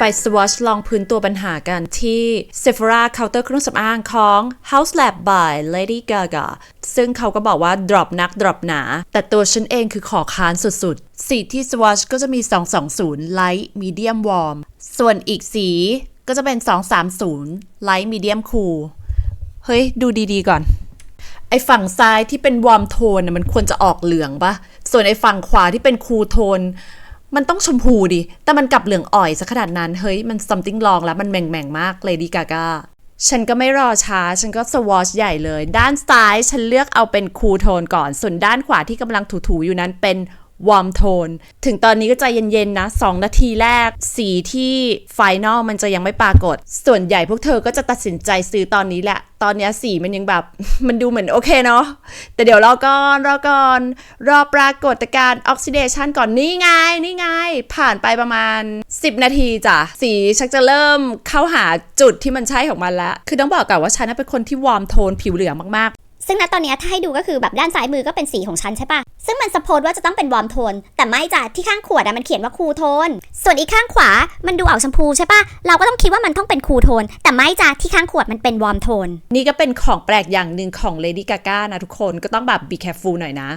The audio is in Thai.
ไปสวอชลองพื้นตัวปัญหากันที่ Sephora เคาน์เตอร์เครื่องสำอางของ House Lab by Lady Gaga ซึ่งเขาก็บอกว่า drop นัก drop หนา แต่ตัวฉันเองคือขอค้านสุดๆ สีที่ Swatch ก็จะมี 220 Light Medium Warm ส่วนอีกสีก็จะเป็น 230 Light Medium Cool เฮ้ย ดูดีๆก่อน ไอฝั่งซ้ายที่เป็นวอร์มโทนน่ะมันควรจะออกเหลืองปะส่วนไอฝั่งขวาที่เป็นคูลโทน มันต้องชมพูดิ แต่มันกลับเหลืองอ่อยซะขนาดนั้น เฮ้ย มัน something wrong แล้วมันแหม่งๆมาก Lady Gaga ฉันก็ไม่รอช้า ฉันก็สวอชใหญ่เลย ด้านซ้ายฉันเลือกเอาเป็นคูลโทนก่อน ส่วนด้านขวาที่กำลังถูๆอยู่นั้นเป็น วอร์มโทน ถึงตอนนี้ก็ใจเย็นๆนะ 2 นาทีแรก สีที่ไฟนอลมันจะยังไม่ปรากฏ ส่วนใหญ่พวกเธอก็จะตัดสินใจซื้อตอนนี้แหละ ตอนนี้สีมันยังแบบ มันดูเหมือนโอเคเนาะ แต่เดี๋ยวรอก่อนรอก่อน รอปรากฏการณ์ออกซิเดชันก่อนนี่ไง นี่ไง ผ่านไปประมาณ 10 นาทีจ้ะ สีชักจะเริ่มเข้าหาจุดที่มันใช่ของมันแล้ว คือต้องบอกก่อนว่าฉันน่ะเป็นคนที่วอร์มโทนผิวเหลืองมาก ซึ่งณตอนนี้ถ้าให้ดูก็คือแบบด้านซ้ายมือก็เป็นสีของฉันใช่ปะซึ่งมันสปโพสว่าจะต้องเป็นวอร์มโทน แต่ไม่จ้ะที่ข้างขวดอะมันเขียนว่าคูลโทน ส่วนอีกข้างขวามันดูออกชมพูใช่ปะเราก็ต้องคิดว่ามันต้องเป็นคูลโทน แต่ไม่จ้ะที่ข้างขวดมันเป็นวอร์มโทน นี่ก็เป็นของแปลกอย่างหนึ่งของเลดี้กาก้านะทุกคนก็ต้องแบบ be careful หน่อยนะ